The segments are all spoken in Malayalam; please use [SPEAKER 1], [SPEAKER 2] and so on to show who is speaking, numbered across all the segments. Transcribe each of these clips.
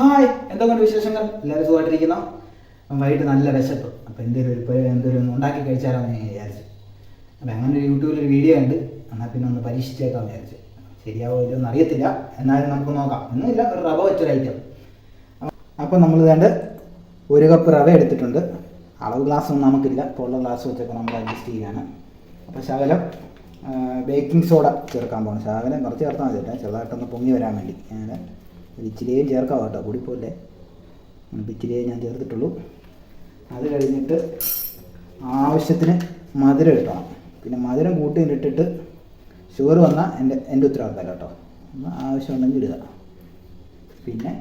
[SPEAKER 1] ഹായ് എന്തൊക്കെയുണ്ട് വിശേഷങ്ങൾ? എല്ലാവരും സുഖമായിട്ടിരിക്കുന്ന? വൈകിട്ട് നല്ല വിശപ്പ്. അപ്പോൾ എന്തെങ്കിലും ഒരു എന്തെങ്കിലും ഒന്ന് ഉണ്ടാക്കി കഴിച്ചാലോ എന്ന് ഞാൻ വിചാരിച്ചു. അപ്പോൾ അങ്ങനെ ഒരു യൂട്യൂബിൽ ഒരു വീഡിയോ ഉണ്ട് എന്നാൽ പിന്നെ ഒന്ന് പരീക്ഷിച്ചേക്കാം വിചാരിച്ചു. ശരിയാവോ എന്ന് അറിയത്തില്ല. എന്നാലും നമുക്ക് നോക്കാം. ഒന്നുമില്ല ഒരു റവ വെച്ചൊരു ഐറ്റം അപ്പോൾ നമ്മൾ വേണ്ട ഒരു കപ്പ് റവ എടുത്തിട്ടുണ്ട്. അളവ് ഗ്ലാസ് ഒന്നും നമുക്കില്ല. ഇപ്പോൾ ഉള്ള ഗ്ലാസ് വെച്ചൊക്കെ നമ്മൾ അഡ്ജസ്റ്റ് ചെയ്യുകയാണ് അപ്പോൾ ശകലം ബേക്കിംഗ് സോഡ ചേർക്കാൻ പോകണം ശകലം കുറച്ച് ചേർത്താൽ മതി കേട്ടോ. ചെറുതായിട്ടൊന്ന് പൊങ്ങി വരാൻ വേണ്ടി. ഞാൻ ഇച്ചിരിയും ചേർക്കാം കേട്ടോ കൂടിപ്പോലെ ഇച്ചിരിയേ ഞാൻ ചേർത്തിട്ടുള്ളൂ. അത് കഴിഞ്ഞിട്ട് ആവശ്യത്തിന് മധുരം ഇട്ടണം പിന്നെ മധുരം കൂട്ടി ഇട്ടിട്ട് ഷുഗർ വന്നാൽ എന്റെ എന്റെ ഉത്തരവാദിത്തമല്ല കേട്ടോ. ആവശ്യം ആവശ്യമുണ്ടെങ്കിൽ ഇടുക. പിന്നെ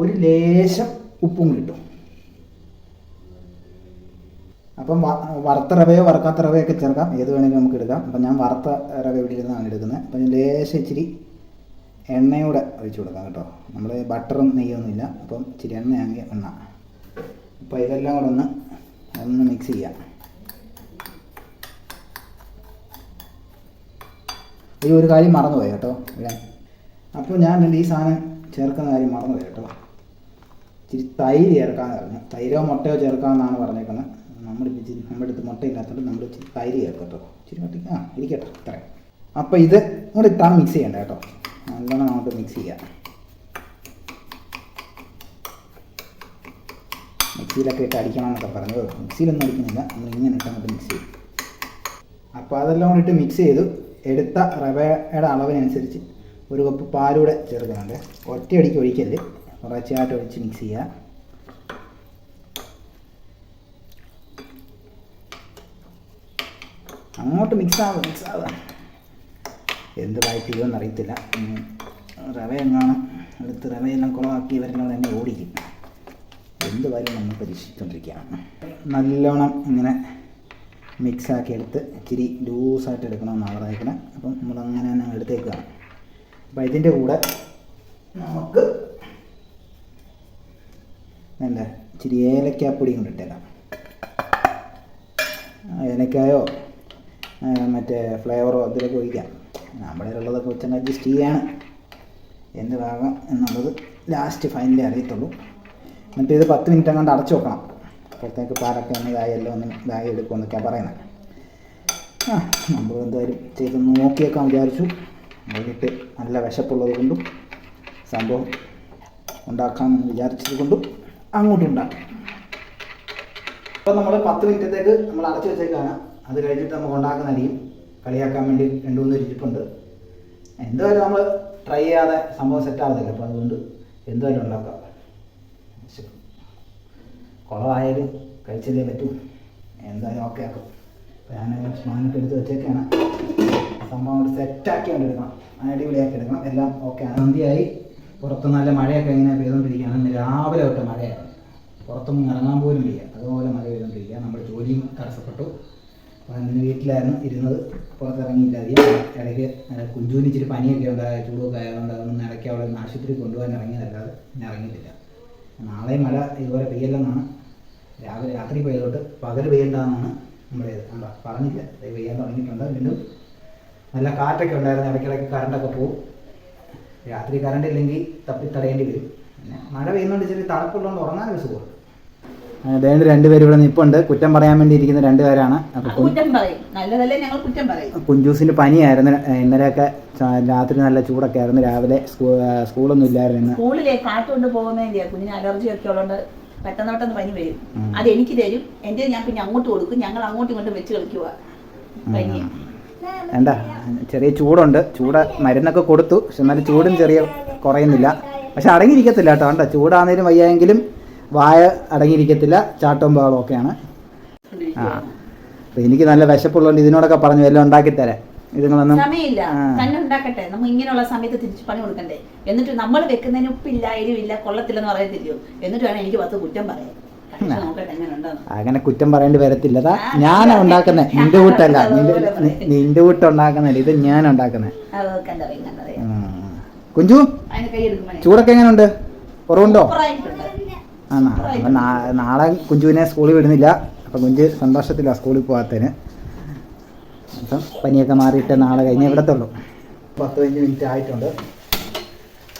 [SPEAKER 1] ഒരു ലേശം ഉപ്പും കിട്ടും അപ്പം വറുത്ത റവയോ വറുക്കാത്ത റവയോ ഒക്കെ ചേർക്കാം. ഏത് വേണമെങ്കിലും നമുക്ക് എടുക്കാം. അപ്പം ഞാൻ വറുത്ത റവ ഇവിടെ ഇരുന്നാണ് എടുക്കുന്നത്. അപ്പം ലേശം ഇച്ചിരി എണ്ണയൂടെ ഒഴിച്ച് കൊടുക്കാം കേട്ടോ. നമ്മൾ ബട്ടറും നെയ്യൊന്നുമില്ല. അപ്പം ഇച്ചിരി എണ്ണയാണെങ്കിൽ എണ്ണ. അപ്പോൾ ഇതെല്ലാം കൂടെ ഒന്ന് ഒന്ന് മിക്സ് ചെയ്യാം. ഈ ഒരു കാര്യം മറന്നുപോയി കേട്ടോ. ഇവിടെ. അപ്പോൾ ഞാൻ ഈ സാധനം ചേർക്കുന്ന കാര്യം മറന്നുപോയി കേട്ടോ. ഇച്ചിരി തൈര് ചേർക്കാമെന്ന് പറഞ്ഞു. തൈരോ മുട്ടയോ ചേർക്കാമെന്നാണ് പറഞ്ഞേക്കുന്നത്. നമ്മൾ ഇച്ചിരി നമ്മുടെ അടുത്ത് മുട്ട ഇല്ലാത്തതുകൊണ്ട് നമ്മൾ ഇച്ചിരി തൈര് ചേർക്കും കേട്ടോ. ഇച്ചിരി മുട്ട ആ ഇരിക്കട്ടെ ഇത്രയും. അപ്പോൾ ഇത് കൂടെ ഇട്ടാണ് മിക്സ് ചെയ്യണ്ട കേട്ടോ. നല്ലോണം നമുക്ക് മിക്സ് ചെയ്യാം. മിക്സിയിലൊക്കെ ഇട്ട് അടിക്കണം എന്നൊക്കെ പറഞ്ഞത് മിക്സിയിലൊന്നും അടിക്കുന്നില്ല. നമ്മൾ ഇങ്ങനെ ഇട്ട് അങ്ങോട്ട് മിക്സ് ചെയ്യും. അപ്പോൾ അതെല്ലാം കൂടി ഇട്ട് മിക്സ് ചെയ്തു എടുത്ത റവയുടെ അളവിനനുസരിച്ച് ഒരു കപ്പ് പാലൂടെ ചേർക്കുന്നുണ്ട്. ഒറ്റയടിക്ക് ഒഴിക്കരുത്. കുറച്ചായിട്ട് ഒഴിച്ച് മിക്സ് ചെയ്യുക അങ്ങോട്ട് മിക്സ് ആവുക മിക്സ് ആവുക എന്ത് വായിപ്പിക്കുമെന്ന് അറിയത്തില്ല. റവ എങ്ങാണ്? എടുത്ത് റവയെല്ലാം കുളമാക്കി ഇവരെല്ലാം തന്നെ ഓടിക്കും. എന്ത് കാര്യം നമ്മൾ പരീക്ഷിച്ചുകൊണ്ടിരിക്കുകയാണ്. നല്ലോണം ഇങ്ങനെ മിക്സാക്കി എടുത്ത് ഇച്ചിരി ലൂസായിട്ട് എടുക്കണമെന്നാണ് പറഞ്ഞേക്കണേ അപ്പം നമ്മളങ്ങനെ തന്നെ എടുത്തേക്കുകയാണ്. അപ്പം ഇതിന്റെ കൂടെ നമുക്ക് എന്താ ഇച്ചിരി ഏലക്കാപ്പൊടി കൊണ്ട് ഇട്ടേക്കാം. ഏലക്കായോ മറ്റേ ഫ്ലേവറോ അതിലൊക്കെ ഒഴിക്കാം. നമ്മുടെ ഉള്ളതൊക്കെ വെച്ചാൽ അഡ്ജസ്റ്റ് ചെയ്യാണ് എന്ത് ഭാഗം എന്നുള്ളത് ലാസ്റ്റ് ഫൈനലേ അറിയത്തുള്ളൂ. എന്നിട്ട് ഇത് പത്ത് മിനിറ്റ് അങ്ങോട്ട് അടച്ചു വെക്കണം. അപ്പോഴത്തേക്ക് പാലൊക്കെ ഒന്ന് ഇതായല്ലോ ഒന്ന് ഇതായി എടുക്കുമെന്നൊക്കെയാണ് പറയുന്നത് ആ നമ്മൾ എന്തായാലും ചെയ്ത് നോക്കിയേക്കാൻ വിചാരിച്ചു. വൈകിട്ട് നല്ല വിശപ്പുള്ളത് കൊണ്ടും സംഭവം ഉണ്ടാക്കാമെന്ന് വിചാരിച്ചത് കൊണ്ടും അങ്ങോട്ടും ഉണ്ടാക്കാം. അപ്പോൾ നമ്മൾ പത്ത് മിനിറ്റത്തേക്ക് നമ്മൾ അടച്ചു വെച്ചേക്കാണ്. അത് കഴിഞ്ഞിട്ട് നമുക്ക് ഉണ്ടാക്കുന്നതായിരിക്കും കളിയാക്കാൻ വേണ്ടി രണ്ട് മൂന്ന് ഇരിപ്പുണ്ട്. എന്തായാലും നമ്മൾ ട്രൈ ചെയ്യാതെ സംഭവം സെറ്റ് ആവത്തില്ല. അപ്പോൾ അതുകൊണ്ട് എന്തായാലും ഉണ്ടാക്കാം. കുളമായാലും കഴിച്ചതേ പറ്റൂ. എന്തായാലും ഓക്കെ ആക്കും. ഞാൻ സ്മാനൊക്കെ എടുത്ത് വെച്ചേക്കാണ്. സംഭവം കൊണ്ട് സെറ്റാക്കി എടുക്കണം. അടിപൊളിയാക്കി എടുക്കണം. എല്ലാം ഓക്കെ ആണ്. നന്ദിയായി പുറത്ത് നല്ല മഴയൊക്കെ ഇങ്ങനെ പെയ്തുകൊണ്ടിരിക്കുകയാണ് ഇന്ന് രാവിലെ തൊട്ട് മഴയാണ്. പുറത്തൊന്നും ഇറങ്ങാൻ പോലും വയ്യ അതുപോലെ മഴ പെയ്തുകൊണ്ടിരിക്കുക നമ്മുടെ ജോലിയും തടസ്സപ്പെട്ടു. ഇന്ന് വീട്ടിലായിരുന്നു? ഇരുന്നത്. പുറത്തിറങ്ങിയില്ല അധികം ഇടയ്ക്ക് കുഞ്ചുവിന് ഇച്ചിരി പനിയൊക്കെ ഉണ്ടായ ചൂടൊക്കെ ആയതുകൊണ്ട് അതൊന്നും ഇടയ്ക്ക് അവിടെ നിന്ന് ആശുപത്രി കൊണ്ടുപോകാൻ ഇറങ്ങിയതല്ലാതെ പിന്നെ ഇറങ്ങിയിട്ടില്ല. നാളെ മഴ ഇതുപോലെ പെയ്യല്ലെന്നാണ്. രാവിലെ രാത്രി പെയ്തോട്ട് പകൽ പെയ്യണ്ടെന്നാണ് നമ്മുടെ ഇത് കണ്ടോ? പറഞ്ഞില്ല. ഇത് പെയ്യാൻ തുടങ്ങിയിട്ടുണ്ട്. വീണ്ടും നല്ല കാറ്റൊക്കെ ഉണ്ടായിരുന്നു. ഇടയ്ക്കിടയ്ക്ക് കറണ്ടൊക്കെ പോകും രാത്രി കറണ്ട് ഇല്ലെങ്കിൽ തപ്പി തടയേണ്ടി വരും. പിന്നെ മഴ പെയ്യുന്നതുകൊണ്ട് ചെറിയ തണുപ്പുള്ളതുകൊണ്ട് ഉറങ്ങാൻ ഒരു സുഖം. വേണ്ട രണ്ടുപേരും ഇവിടെ നിൽപ്പുണ്ട് കുറ്റം പറയാൻ വേണ്ടി ഇരിക്കുന്ന രണ്ടുപേരാണ്. കുഞ്ചൂസിന്റെ പനിയായിരുന്നു. ഇന്നലെയൊക്കെ രാത്രി നല്ല ചൂടൊക്കെ ആയിരുന്നു. രാവിലെ സ്കൂളൊന്നും ഇല്ലായിരുന്നു
[SPEAKER 2] സ്കൂളിലെ പോകുന്നതിന്റെ കുഞ്ഞിന് അലർജി ഒക്കെ ഉള്ളതുകൊണ്ട് പെട്ടെന്ന് പെട്ടെന്ന് പനി വരും. അത് എനിക്ക് തരും. എന്റെ ഞാൻ പിന്നെ അങ്ങോട്ട് കൊടുക്കും. ഞങ്ങൾ അങ്ങോട്ടും ഇങ്ങോട്ടും വെച്ച് കളിക്കുക പനി.
[SPEAKER 1] എന്താ? ചെറിയ ചൂടുണ്ട്. ചൂട് മരുന്നൊക്കെ കൊടുത്തു. പക്ഷെ എന്നാലും ചൂടും ചെറിയ കുറയുന്നില്ല. പക്ഷെ അടങ്ങിയിരിക്കത്തില്ല കേട്ടോ. കണ്ടോ? ചൂടാണേലും വയ്യായെങ്കിലും വായ അടങ്ങിയിരിക്കത്തില്ല ചാട്ടവും ബഹളവും ഒക്കെയാണ്. ആ. അപ്പോൾ എനിക്ക് നല്ല വിശപ്പുള്ളതുകൊണ്ട് ഇതിനോടൊക്കെ പറഞ്ഞു എല്ലാം ഉണ്ടാക്കി തരാം ഇതുങ്ങളൊന്നും
[SPEAKER 2] സമയമില്ല. തന്നെ ഉണ്ടാക്കട്ടെ. നമ്മൾ ഇങ്ങനെയുള്ള സമയത്ത് തിരിച്ചു പണി കൊടുക്കണ്ടേ? എന്നിട്ട് നമ്മൾ വെക്കുന്നതിന് ഉപ്പില്ല എരിവില്ല കൊള്ളത്തില്ലെന്ന് പറയത്തില്ലയോ എന്നിട്ട് വേണം എനിക്ക് പത്ത് കുറ്റം പറയാൻ. ഉണ്ടെന്ന്.
[SPEAKER 1] അങ്ങനെ കുറ്റം പറയേണ്ടി വരത്തില്ലതാ. ഞാനാ ഉണ്ടാക്കുന്നത് നിന്റെ വീട്ടല്ല നിന്റെ വീട്ട് ഉണ്ടാക്കുന്നല്ല ഇത് ഞാൻ ഉണ്ടാക്കുന്നത് കുഞ്ചു ചൂടൊക്കെ എങ്ങനെയുണ്ട് കുറവുണ്ടോ? നാളെ കുഞ്ചുവിനെ സ്കൂളിൽ വിടുന്നില്ല. അപ്പം കുഞ്ചു സന്തോഷത്തില്ല സ്കൂളിൽ പോകാത്തതിന് അപ്പം പനിയൊക്കെ മാറിയിട്ട് നാളെ കഴിഞ്ഞേ വിടത്തുള്ളൂ. പത്ത് പതിനഞ്ച് മിനിറ്റ് ആയിട്ടുണ്ട്.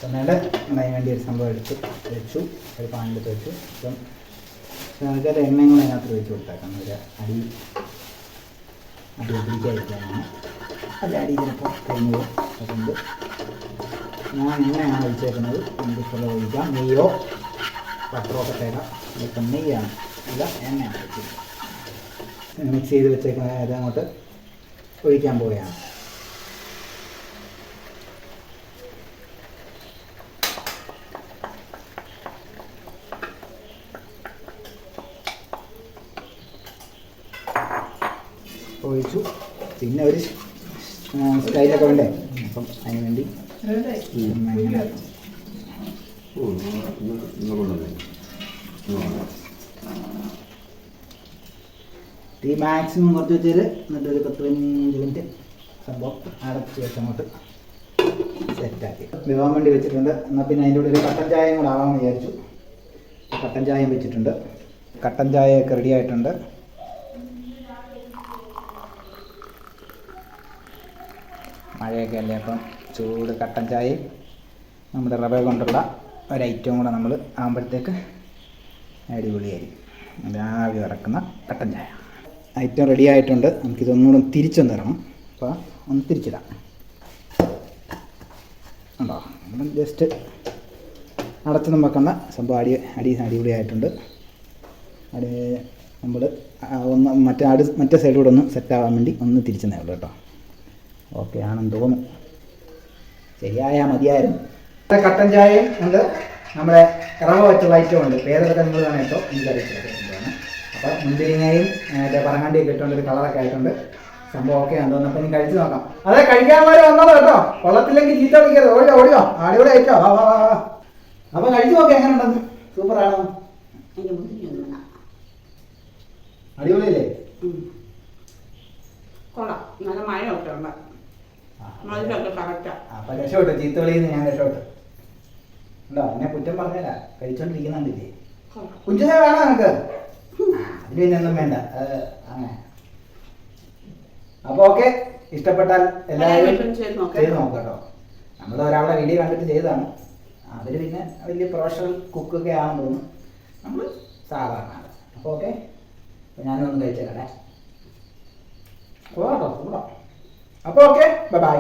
[SPEAKER 1] പിന്നീട് അതിന് വേണ്ടി ഒരു സംഭവം എടുത്ത്. വെച്ചു. ഒരു പാനിലെടുത്ത് വെച്ചു. അപ്പം നമുക്കത് എണ്ണയും കൂടെ അതിനകത്ത് വെച്ച് കൊടുത്തേക്കാം. ഒരു അടി അടി പിടിക്കാതിരിക്കാനാണ് അല്ല അടി ചിലപ്പോൾ കഴിഞ്ഞു പോകും. അതുകൊണ്ട് ഞാൻ എണ്ണയാണ് ഒഴിച്ചേക്കുന്നത്. എന്തൊക്കെയുള്ള ഒഴിക്കാം. നെയ്യോ ബട്ടറോ ഒക്കെ ആയിട്ട് ഇപ്പം നെയ്യാണ് അല്ല എണ്ണയാണ് വെച്ചിരിക്കുന്നത് മിക്സ് ചെയ്ത് വെച്ചേക്കുന്ന ഇത് അങ്ങോട്ട് ഒഴിക്കാൻ പോവുകയാണ്. ഒഴിച്ചു. പിന്നെ ഒരു സ്റ്റൈലൊക്കെ വേണ്ടേ? അപ്പം അതിന് വേണ്ടി തീ മാക്സിമം കുറച്ച് വെച്ചാൽ എന്നിട്ട് ഒരു പത്ത് പതിനഞ്ച് മിനിറ്റ് സംഭവം അടച്ച് വെച്ച് അങ്ങോട്ട് സെറ്റാക്കി വിവാൻ വേണ്ടി വെച്ചിട്ടുണ്ട്. എന്നാൽ പിന്നെ അതിന്റെ കൂടെ ഒരു കട്ടൻ ചായയും കൂടെ ആവാമെന്ന് വിചാരിച്ചു. കട്ടൻ ചായയും വെച്ചിട്ടുണ്ട്. കട്ടൻ ചായയൊക്കെ റെഡി ആയിട്ടുണ്ട്. മഴയൊക്കെ അല്ലേ അപ്പം ചൂട് കട്ടൻ ചായയും നമ്മുടെ റവ കൊണ്ടുള്ള ഒരു ഐറ്റവും കൂടെ നമ്മൾ ആകുമ്പോഴത്തേക്ക് അടിപൊളിയായിരിക്കും. രാവിലെ ഇറക്കുന്ന കട്ടൻ ചായ. ഐറ്റം റെഡി ആയിട്ടുണ്ട്. നമുക്കിതൊന്നുകൂടെ തിരിച്ചൊന്ന് തരണം അപ്പോൾ ഒന്ന് തിരിച്ചിടാം. ഉണ്ടോ നമ്മൾ ജസ്റ്റ് അടച്ചൊന്നും വെക്കണ്ട സംഭവം അടി അടി അടിപൊളിയായിട്ടുണ്ട്. അടി നമ്മൾ ഒന്ന് മറ്റേ അടു മറ്റേ സൈഡിലൂടെ ഒന്ന് സെറ്റ് ആവാൻ വേണ്ടി ഒന്ന് തിരിച്ചെന്നേ ഉള്ളൂ കേട്ടോ. ഓക്കെ ആണെന്ന് തോന്നുന്നു. ശരിയായാൽ മതിയായിരുന്നു. കട്ടൻ ചായയും ഉണ്ട്. നമ്മുടെ റവ വെച്ചുള്ള ഐറ്റം ഉണ്ട്. പേരൊക്കെ നിങ്ങൾ തന്നെ കേട്ടോ എനിക്കറിയിച്ചിട്ടുണ്ട് അപ്പോൾ മുന്തിരിങ്ങയും മറ്റേ പറങ്ങാണ്ടിയൊക്കെ ഇട്ടുകൊണ്ട് ഒരു കളറൊക്കെ ആയിട്ടുണ്ട്. സംഭവം ഓക്കെ ആണെന്ന് തോന്നുന്നു. അപ്പം കഴിച്ചു നോക്കാം. അതെ കഴിക്കാൻ വരെ വന്നോ കേട്ടോ. കൊള്ളത്തില്ലെങ്കിൽ ചീത്ത വിളിക്കരുത്. ഓടിയോ ഓടിയോ? ആടിയോടെ ഐറ്റോ വാ വാ വാ അപ്പം കഴിച്ചു നോക്കാം എങ്ങനെ ഉണ്ടെന്ന്. സൂപ്പറാണോ. അടിപൊളിയല്ലേ.
[SPEAKER 2] കൊള്ളാം. നല്ല മഴ ഒക്കെ ഉണ്ട് മധുരമൊക്കെ കറക്റ്റാ
[SPEAKER 1] അപ്പൊ രക്ഷപ്പെട്ടു. ചീത്ത വിളിയിൽ ഞാൻ രക്ഷപ്പെട്ടു. ഉണ്ടോ എന്നെ കുറ്റം പറഞ്ഞല്ല കഴിച്ചോണ്ടിരിക്കുന്നുണ്ടില്ലേ? കുഞ്ചുസ വേണോ നമുക്ക് അതിന് പിന്നെ ഒന്നും വേണ്ട. അങ്ങനെ. അപ്പൊ ഓക്കെ ഇഷ്ടപ്പെട്ടാൽ എല്ലാവരും
[SPEAKER 2] ചെയ്ത് നോക്കാം.
[SPEAKER 1] കേട്ടോ. നമ്മൾ ഒരാളുടെ വീഡിയോ കണ്ടിട്ട് ചെയ്തതാണ്. അവർ പിന്നെ വലിയ പ്രൊഫഷണൽ കുക്കൊക്കെ ആണെന്ന് തോന്നുന്നു. നമ്മൾ സാധാരണ അപ്പോൾ ഓക്കെ ഞാനും ഞാനൊന്ന് കഴിച്ചേക്കട്ടെ. കൂടാട്ടോ കൂടാം അപ്പോൾ ഓക്കെ ബൈ ബൈ